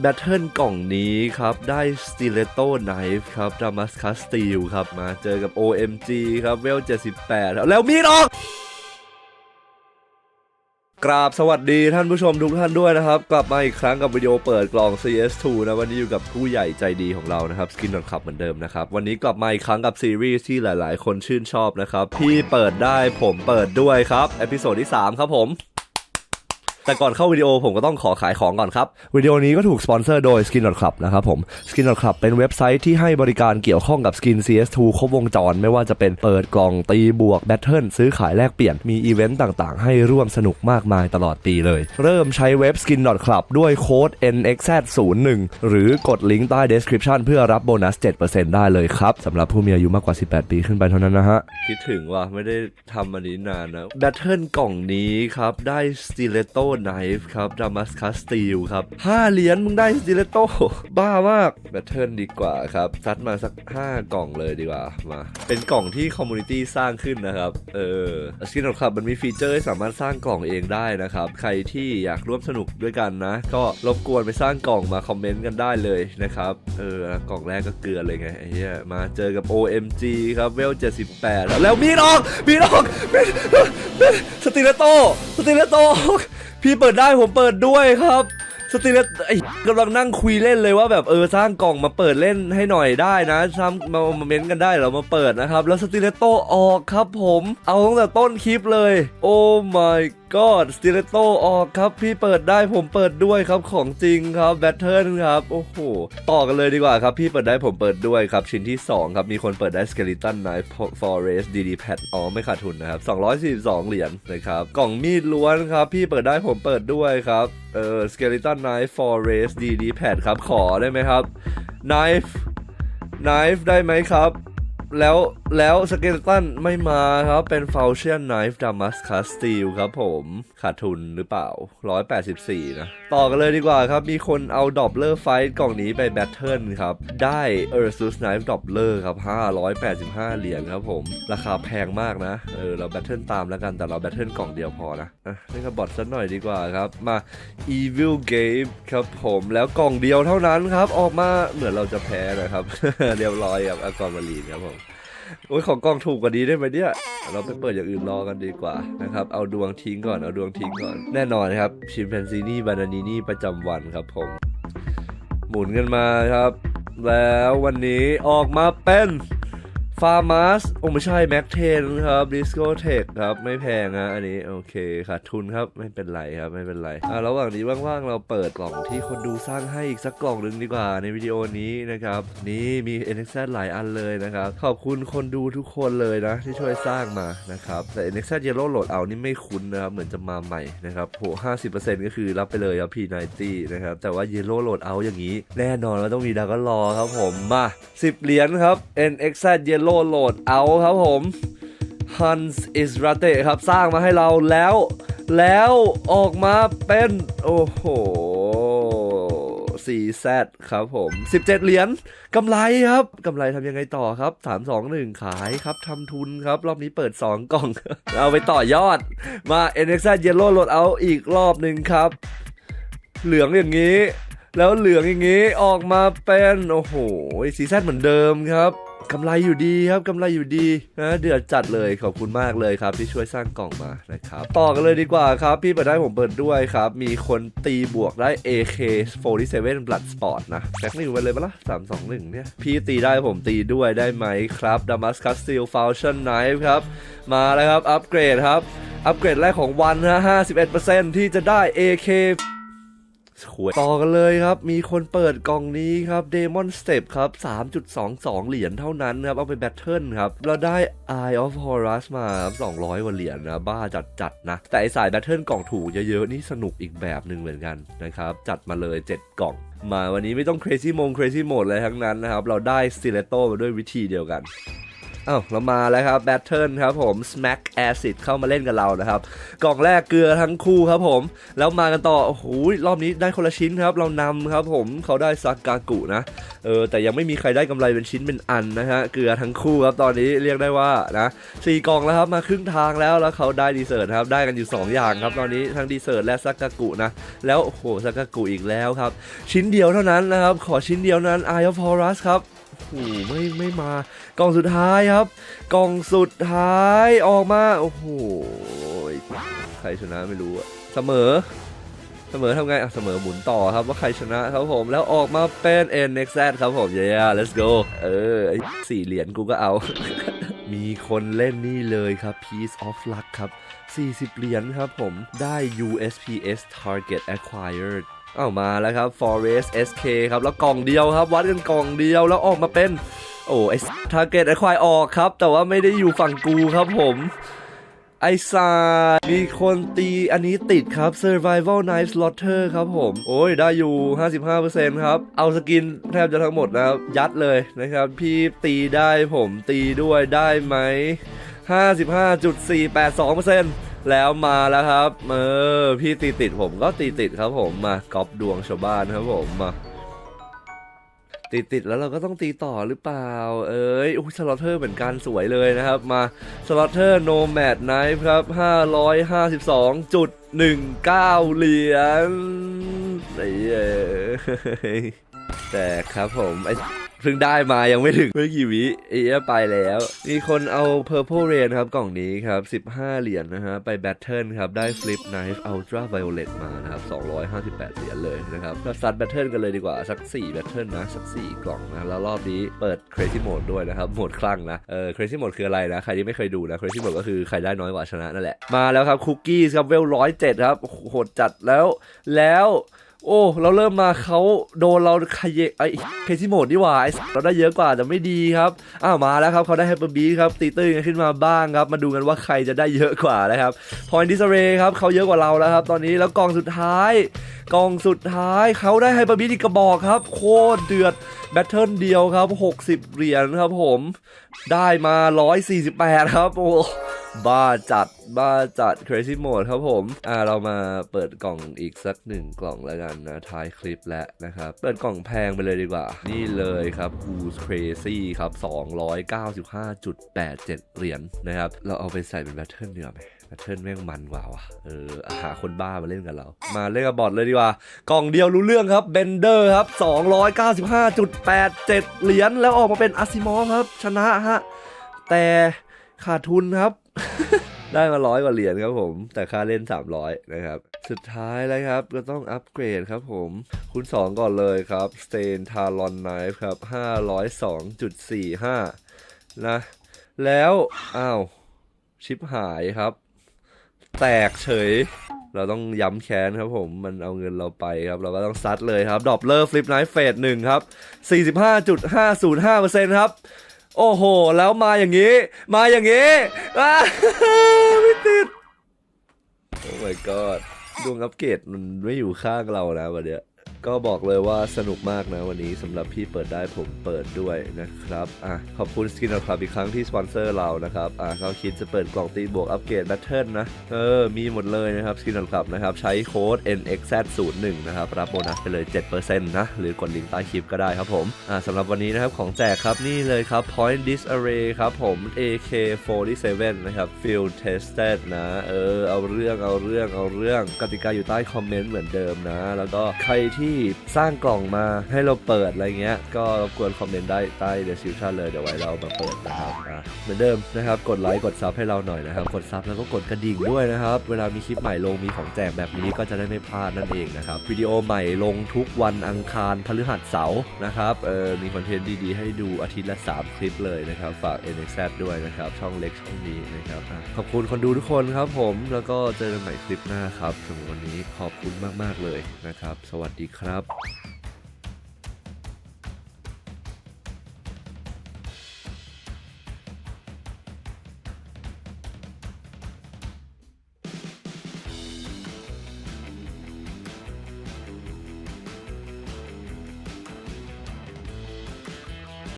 แบทเทิลกล่องนี้ครับได้ Stiletto Knife ครับ Damascus Steel ครับมาเจอกับ OMG ครับเวล 78 แล้วมีดออกกราบสวัสดีท่านผู้ชมทุกท่านด้วยนะครับ กลับมาอีกครั้งกับวิดีโอเปิดกล่อง CS2 นะวันนี้อยู่กับผู้ใหญ่ใจดีของเรานะครับ Skin c l u b เหมือนเดิมนะครับ วันนี้กลับมาอีกครั้งกับซีรีส์ที่หลาย ๆ คนชื่นชอบนะครับพี่เปิดได้ผมเปิดด้วยครับเอพิโซดที่ 3 ครับผม แต่ก่อนเข้าวิดีโอผมก็ต้องขอขายของก่อนครับ วิดีโอนี้ก็ถูกสปอนเซอร์โดย Skin Club นะครับผม Skin Club เป็นเว็บไซต์ที่ให้บริการเกี่ยวข้องกับ Skin CS2 ครบวงจร ไม่ว่าจะเป็นเปิดกล่องตีบวกแบทเทิลซื้อขายแลกเปลี่ยนมีอีเวนต์ต่างๆ ให้ร่วมสนุกมากมายตลอดปีเลย เริ่มใช้เว็บ Skin Club ด้วยโค้ด NXZ01 หรือกดลิงก์ใต้ description เพื่อรับโบนัส 7%ได้เลยครับสำหรับผู้มีอายุมากกว่า 18 ปีขึ้นไปเท่านั้นนะฮะคิดถึงว่าไม่ได้ทำอันนี้นานนะแบทเทิลกล่องนี้ครับได้ Stiletto Knife ครับ Damascus Steel ครับ5เหรียญมึงได้ Stiletto บ้ามากแบทเทิลดีกว่าครับ ซัดมาสัก 5 กล่องเลยดีกว่ามา เป็นกล่องที่คอมมูนิตี้สร้างขึ้นนะครับ เออสกินครับมันมีฟีเจอร์ให้สามารถสร้างกล่องเองได้นะครับ ใครที่อยากร่วมสนุกด้วยกันนะ ก็รบกวนไปสร้างกล่องมาคอมเมนต์กันได้เลยนะครับ เออกล่องแรกก็เกลือเลยไงไอ้เหี้ยมาเจอกับ OMG ครับเวล 78 แล้วมีดออกมีดออกมีดมีดสติเลโต้สติเลโต้พี่เปิดได้ผมเปิดด้วยครับ สติเลตไอ้กำลังนั่งคุยเล่นเลยว่าแบบเออสร้างกล่องมาเปิดเล่นให้หน่อยได้นะซ้ำมามาเม้นกันได้เรามาเปิดนะครับ แล้วสติเลโตออกครับผม เอาตั้งแต่ต้นคลิปเลย โอ้ my god สติเลโตออกครับ พี่เปิดได้ผมเปิดด้วยครับของจริงครับแบทเทิลครับ โอ้โห ต่อกันเลยดีกว่าครับ พี่เปิดได้ผมเปิดด้วยครับ ชิ้นที่ 2 ครับ มีคนเปิดได้ Skeleton Knife Forest DD Pad อ๋อไม่ขาดทุนนะครับ 242 เหรียญนะครับ กล่องมีดล้วนครับ พี่เปิดได้ผมเปิดด้วยครับเออ Skeleton Knife Forest DD Pad ครับขอได้ไหมครับ Knife Knife ได้ไหมครับ แล้วแล้วสเกลตันไม่มาครับ เป็น f a l c i o n Knife Damascus Steel ครับผมขาดทุนหรือเปล่า 184 นะ ต่อกันเลยดีกว่าครับ มีคนเอาดอบเลอร์ไฟต์กล่องนี้ไปแบทเทิลครับ ได้ Ursus Knife ดอบเลอร์ครับ 585 เหรียญครับผม ราคาแพงมากนะ เออ เราแบทเทิลตามแล้วกันแต่เราแบทเทิลกล่องเดียวพอนะอะเล่นกับบอทสักหน่อยดีกว่าครับ มา Evil Game ครับผมแล้วกล่องเดียวเท่านั้นครับ ออกมาเหมือนเราจะแพ้นะครับ เรียบร้อยกับอากรมารีนครับผม โอ้ยของกล้องถูกกว่านี้ได้ไหมเนี่ย เราไปเปิดอย่างอื่นรอกันดีกว่านะครับ เอาดวงทิ้งก่อน เอาดวงทิ้งก่อน แน่นอนครับ ชิมแพนซีนี่บานานีนี่ประจำวันครับผม หมุนกันมาครับ แล้ววันนี้ออกมาเป็น ฟาร์มัสโอ้ไม่ใช่แม็กเทนครับดิสโกเทคครับไม่แพงนะอันนี้โอเคขาดทุนครับไม่เป็นไรครับไม่เป็นไรอ่าระหว่างนี้ว่างๆเราเปิดกล่องที่คนดูสร้างให้อีกสักกล่องหนึ่งดีกว่าในวิดีโอนี้นะครับนี่มี NXZ หลายอันเลยนะครับขอบคุณคนดูทุกคนเลยนะที่ช่วยสร้างมานะครับแต่ NXZ Yellow Load เอานี่ไม่คุ้นนะครับเหมือนจะมาใหม่นะครับโห50%ก็คือรับไปเลยครับ P90 นะครับแต่ว่า Yellow Load เอาอย่างนี้ แน่นอนว่าต้องมีดากอนรอครับผมมา10เหรียญครับ NXZ Yellow Load เอโลโหลดเอาครับผม Hans is Rate ครับสร้างมาให้เราแล้ว แล้วออกมาเป็น โอ้โห 4Z ครับผม 17 เหรียญกำไรครับกำไรทำยังไงต่อครับ 3 2 1 ขายครับทำทุนครับ รอบนี้เปิด 2 กล่อง เอาไปต่อยอดมา NXZ Yellow Load เอาอีกรอบหนึ่งครับ เหลืองอย่างนี้ แล้วเหลืองอย่างนี้ออกมาเป็น โอ้โหซีแซั่นเหมือนเดิมครับ กำไรอยู่ดีครับกำไรอยู่ดีนะเดือดจัดเลยขอบคุณมากเลยครับ ที่ช่วยสร้างกล่องมานะครับ ต่อกันเลยดีกว่าครับ พี่เปิดได้ผมเปิดด้วยครับ มีคนตีบวกได้ AK47 Blood Sport นะแบ็กนิวไปเลยปะล่ะ321 เนี่ย พี่ตีได้ผมตีด้วยได้ไหมครับ Damascus Steel Falchion Knife ครับ มาแล้วครับ อัปเกรดครับ อัปเกรดแรกของวันนะ51%ที่จะได้ AK ขวยต่อกันเลยครับ มีคนเปิดกล่องนี้ครับ Demon Step ครับ 3.22 เหรียญเท่านั้นครับ เอาไปแบทเทิลครับ เราได้ Eye of Horus มาครับ200กว่าเหรียญนะบ้าจัดๆนะ แต่ไอสายแบทเทิลกล่องถูกเยอะๆ นี่สนุกอีกแบบหนึ่งเหมือนกันนะครับ จัดมาเลย 7 กล่องมาวันนี้ไม่ต้อง crazy มง crazy mode เลยทั้งนั้นนะครับ เราได้ stiletto มาด้วยวิธีเดียวกัน อ้าวเรามาแล้วครับแบทเทิลครับผม Smack Acid เข้ามาเล่นกับเรานะครับ กล่องแรกเกลือทั้งคู่ครับผม แล้วมากันต่อโอ้โหรอบนี้ได้คนละชิ้นครับ เรานำครับผมเขาได้ซากากุนะเออแต่ยังไม่มีใครได้กำไรเป็นชิ้นเป็นอันนะฮะเกลือทั้งคู่ครับตอนนี้เรียกได้ว่านะสี่กล่องแล้วครับมาครึ่งทางแล้วแล้วเขาได้ดีเซอร์ตครับได้กันอยู่ 2 อย่างครับ ตอนนี้ทั้งดีเซอร์ตและซากากุนะแล้วโอ้โหซากากุอีกแล้วครับ ชิ้นเดียวเท่านั้นนะครับขอชิ้นเดียวนั้น Eye of Horus ครับ โอ้โหไม่ไม่มากล่องสุดท้ายครับ กล่องสุดท้ายออกมา โอ้โหใครชนะไม่รู้อะเสมอ เสมอทำไงอะเสมอหมุนต่อครับว่าใครชนะครับผมแล้วออกมาเป็น N X Z ครับผม yeah let's go เออไอ้สี่เหรียญกูก็เอา มีคนเล่นนี่เลยครับ Piece of Luck ครับ 40 เหรียญครับผมได้ USPS Target Acquired เอามาแล้วครับ Forest SK ครับ แล้วกล่องเดียวครับ วัดกันกล่องเดียวแล้วออกมาเป็น โอ้ไอ้ Target Acquire ออกครับ แต่ว่าไม่ได้อยู่ฝั่งกูครับผมไอซามีคนตีอันนี้ติดครับ Survival Knife Slaughter ครับผม โอ้ย ได้อยู่ 55%ครับ เอาสกินแทบจะทั้งหมดนะครับ ยัดเลยนะครับ พี่ตีได้ผมตีด้วยได้ไหม 55.482% แล้วมาแล้วครับ เออ พี่ตีติดผมก็ตีติดครับผมมากอบดวงชาวบ้านครับผมมาติดติดแล้วเราก็ต้องตีต่อหรือเปล่า เอ้ยอุ้ยสล็อตเทอร์เหมือนกันสวยเลยนะครับ มาสล็อตเทอร์โนแมดไนฟ์ครับ 552.19 เหรียญไอ้เอ้ยแต่ครับผมไอ้ เพิ่งได้มายังไม่ถึงไม่กี่วิไอ้เหี้ยไปแล้ว มีคนเอา Purple Rain ครับกล่องนี้ครับ 15 เหรียญนะฮะ ไปแบทเทิลครับ ได้ Flip Knife Ultra Violet มานะครับ 258 เหรียญเลยนะครับก็ซัดแบทเทิลกันเลยดีกว่า สัก 4 แบทเทิลนะ สัก 4 กล่องนะ แล้วรอบนี้เปิด Crazy Mode ด้วยนะครับ โหมดคลั่งนะ เออ Crazy Mode คืออะไรนะ ใครที่ไม่เคยดูนะ Crazy Mode ก็คือใครได้น้อยกว่าชนะนั่นแหละ มาแล้วครับ Cookies ครับเวล107 ครับโหดจัดแล้วแล้ว โอ้ เราเริ่มมาเขาโดนเราขยเยไอ้เคซี่โมดดีกว่าไอ้เราได้เยอะกว่าแต่ไม่ดีครับ อ้าวมาแล้วครับเขาได้ไฮเปอร์บีครับตีตื้นกันขึ้นมาบ้างครับ มาดูกันว่าใครจะได้เยอะกว่านะครับพอยดิสเรย์ครับเขาเยอะกว่าเราแล้วครับ ตอนนี้แล้วกองสุดท้ายกองสุดท้ายเขาได้ไฮเปอร์บีอีกกระบอกครับ โคตรเดือดแบทเทิลเดียวครับ 60 เหรียญครับผม ได้มา 148 ครับโอ้ บ้าจัดบ้าจัด crazy mode ครับผม อ่าเรามาเปิดกล่องอีกสักหนึ่งกล่องแล้วกันนะท้ายคลิปแล้วนะครับ เปิดกล่องแพงไปเลยดีกว่า นี่เลยครับ who's crazy ครับ 295.87 เหรียญนะครับ เราเอาไปใส่เป็นแบทเทิลเดียวาไหมแบทเทิลแม่งมันกว่าว่ะเออหาคนบ้ามาเล่นกับเรา มาเล่นกับบอทเลยดีกว่า กล่องเดียวรู้เรื่องครับเบนเดอร์ครับ 295.87 เหรียญแล้วออกมาเป็นอาซิมอครับชนะฮะแต่ขาดทุนครับ ได้มาร้อยกว่าเหรียญครับผม แต่ค่าเล่น 300 นะครับ สุดท้ายแล้วครับ ก็ต้องอัปเกรดครับผมคุณ2 ก่อนเลยครับ Stain Talon Knife ครับ 502.45 นะ แล้ว อ้าว ชิปหายครับ แตกเฉย เราต้องย้ำแค้นครับผม มันเอาเงินเราไปครับ เราก็ต้องซัดเลยครับ ดอปเลอร์ฟลิปไนท์เฟสหนึ่งครับ 45.505%ครับ โอ้โห แล้วมาอย่างนี้ มาอย่างนี้ไม่ติด โอ้ my god ดวงอัปเกรดมันไม่อยู่ข้างเรานะวันเนี้ย ก็บอกเลยว่าสนุกมากนะวันนี้สำหรับพี่เปิดได้ผมเปิดด้วยนะครับอะขอบคุณสกินคลับอีกครั้งที่สปอนเซอร์เรานะครับอะเขาคิดจะเปิดกล่องตีบวกอัปเกรดแบทเทิลนะเออมีหมดเลยนะครับสกินคลับนะครับใช้โค้ด NXZ01 นะครับรับโบนัสไปเลย 7%นะหรือกดลิงก์ใต้คลิปก็ได้ครับผมอะสำหรับวันนี้นะครับของแจกครับนี่เลยครับ Point Disarray ครับผม AK47 นะครับ Field Tested นะเออเอาเรื่องเอาเรื่องเอาเรื่องกติกาอยู่ใต้คอมเมนต์เหมือนเดิมนะ แล้วก็ใครที่สร้างกล่องมาให้เราเปิดอะไรเงี้ย ก็รบกวนคอมเมนต์ได้ใต้ description เลยเดี๋ยวไว้เรามาเปิดนะครับอะเหมือนเดิมนะครับ กดไลค์กดซับให้เราหน่อยนะครับ กดซับแล้วก็กดกระดิ่งด้วยนะครับ เวลามีคลิปใหม่ลงมีของแจกแบบนี้ก็จะได้ไม่พลาดนั่นเองนะครับ วิดีโอใหม่ลงทุกวันอังคารพฤหัสเสาร์นะครับเออมีคอนเทนต์ดีๆ ให้ดูอาทิตย์ละ 3 คลิปเลยนะครับ ฝาก NXZ ด้วยนะครับ ช่องเล็กช่องนี้นะครับอะขอบคุณคนดูทุกคนครับผมแล้วก็เจอกันใหม่คลิปหน้าครับสำหรับวันนี้ขอบคุณมากๆเลยนะครับ สวัสดีครับครับ